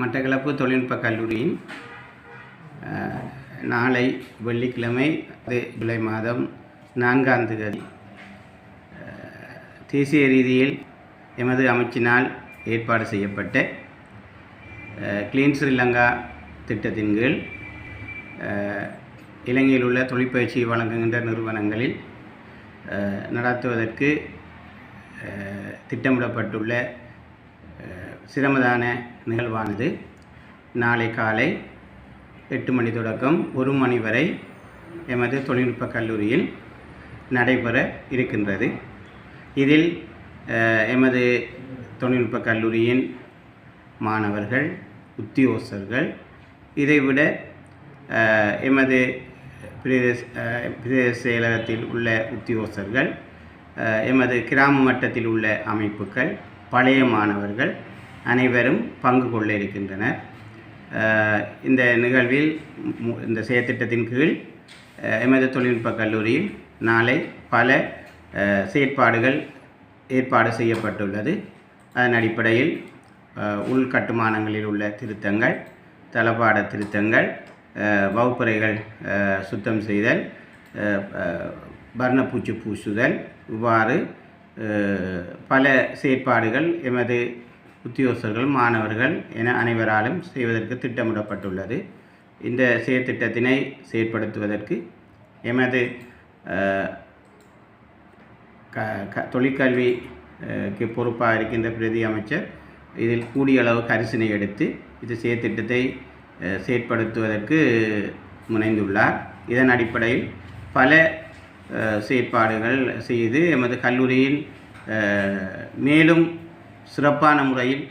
மட்டக்களப்பு தொழில்நுட்ப கல்லூரியின் நாளை வெள்ளிக்கிழமை ஜூலை மாதம் நான்காம் தேதி. தேசிய ரீதியில் எமது அமைச்சினால் ஏற்பாடு செய்யப்பட்ட கிளீன் ஸ்ரீலங்கா திட்டத்தின் கீழ் இலங்கையில் உள்ள தொழிற்பயிற்சி வழங்குகின்ற நிறுவனங்களில் நடத்துவதற்கு திட்டமிடப்பட்டுள்ள சிரமதான நிகழ்வானது. நாளை காலை எட்டு மணி தொடக்கம் ஒரு மணி வரை எமது தொழில்நுட்ப கல்லூரியில் நடைபெற இருக்கின்றது. இதில் எமது தொழில்நுட்ப கல்லூரியின் மாணவர்கள் உத்தியோகஸ்தர்கள் இதைவிட எமது பிரதேச பிரதேச செயலகத்தில் உள்ள உத்தியோகஸ்தர்கள் எமது கிராம மட்டத்தில் உள்ள அமைப்புகள் பழைய மாணவர்கள் அனைவரும் பங்கு கொள்ள இருக்கின்றனர் இந்த நிகழ்வில் இந்த செயற்திட்டத்தின் கீழ் எமது தொழில்நுட்ப கல்லூரியில் நாளை பல செயற்பாடுகள் ஏற்பாடு செய்யப்பட்டுள்ளது. அதன் அடிப்படையில் உள்கட்டுமானங்களில் உள்ள திருத்தங்கள் தளபாட திருத்தங்கள் வகுப்புறைகள் வகுப்பறைகள் சுத்தம் செய்தல் அஹ், பூசுதல் இவ்வாறு பல செயற்பாடுகள் எமது உத்தியோகஸ்தர்கள் மாணவர்கள் என அனைவராலும் செய்வதற்கு திட்டமிடப்பட்டுள்ளது. இந்த செயற்திட்டத்தினை செயற்படுத்துவதற்கு எமது க க தொழிற்கல்விக்கு பொறுப்பாக இருக்கின்ற பிரதி அமைச்சர் இதில் கூடிய அளவு கரிசனை எடுத்து இது செயற்திட்டத்தை செயற்படுத்துவதற்கு முனைந்துள்ளார். இதன் அடிப்படையில் பல செயற்பாடுகள் செய்து எமது கல்லூரியின் மேலும் சிறப்பான முறையில்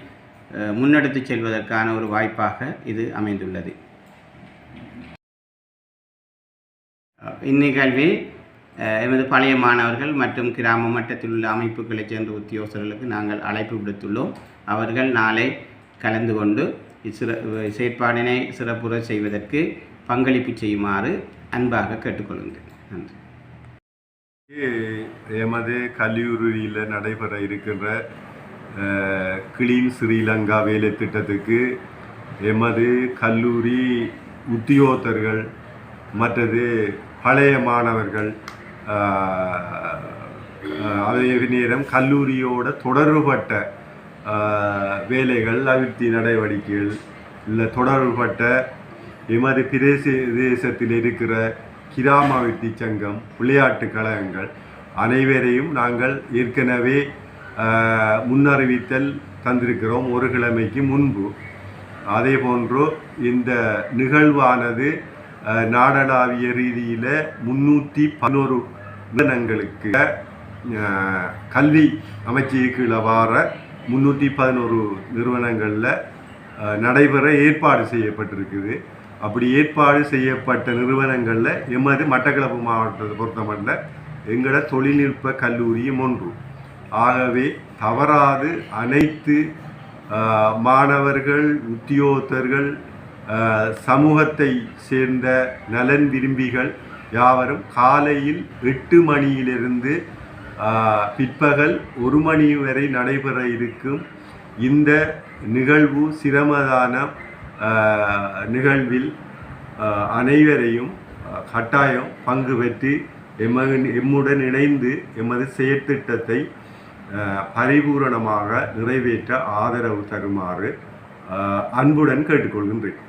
முன்னெடுத்து முன்னெடுத்துச் செல்வதற்கான ஒரு வாய்ப்பாக இது அமைந்துள்ளது. இந்நிகழ்வில் எமது பழைய மாணவர்கள் மற்றும் கிராம மட்டத்தில் உள்ள அமைப்புகளைச் சேர்ந்த உத்தியோகர்களுக்கு நாங்கள் அழைப்பு விடுத்துள்ளோம். அவர்கள் நாளை கலந்து கொண்டு இச்சிற செயற்பாடினை சிறப்புற செய்வதற்கு பங்களிப்பு செய்யுமாறு அன்பாக கேட்டுக்கொள்ளுங்கள் நன்றி. எமது கல்லூரியில் நடைபெற இருக்கின்ற கிளீன் ஸ்ரீலங்கா வேலை திட்டத்துக்கு எமது கல்லூரி உத்தியோகத்தர்கள் மற்றது பழைய மாணவர்கள் அதே நேரம் கல்லூரியோட தொடர்புபட்ட வேலைகள் அபிவிருத்தி நடவடிக்கைகள் இல்லை தொடர்புபட்ட எமது பிரதேச தேசத்தில் இருக்கிற கிராம சங்கம் விளையாட்டு கழகங்கள் அனைவரையும் நாங்கள் ஏற்கனவே முன்னறிவித்தல் தந்திருக்கிறோம் ஒரு கிழமைக்கு முன்பு. அதே போன்று இந்த நிகழ்வானது நாடளாவிய ரீதியில் முன்னூற்றி பதினோரு நிறுவனங்களுக்கு கல்வி அமைச்சு கீழே வார முன்னூற்றி பதினோரு நிறுவனங்களில் நடைபெற ஏற்பாடு செய்யப்பட்டிருக்குது. அப்படி ஏற்பாடு செய்யப்பட்ட நிறுவனங்களில் எமது மட்டக்களப்பு மாவட்டத்தை பொறுத்தமட்டில் எங்களோட தொழில்நுட்ப கல்லூரியும் ஒன்று. ஆகவே தவறாது அனைத்து மாணவர்கள் உத்தியோகத்தர்கள் சமூகத்தை சேர்ந்த நலன் விரும்பிகள் யாவரும் காலையில் எட்டு மணியிலிருந்து பிற்பகல் ஒரு மணி வரை நடைபெற இருக்கும் இந்த நிகழ்வு சிரமதான நிகழ்வில் அனைவரையும் கட்டாயம் பங்கு பெற்று எமது எம்முடன் இணைந்து எமது செயற்திட்டத்தை பரிபூரணமாக நிறைவேற்ற ஆதரவு தருமாறு அன்புடன் கேட்டுக்கொள்கின்றேன்.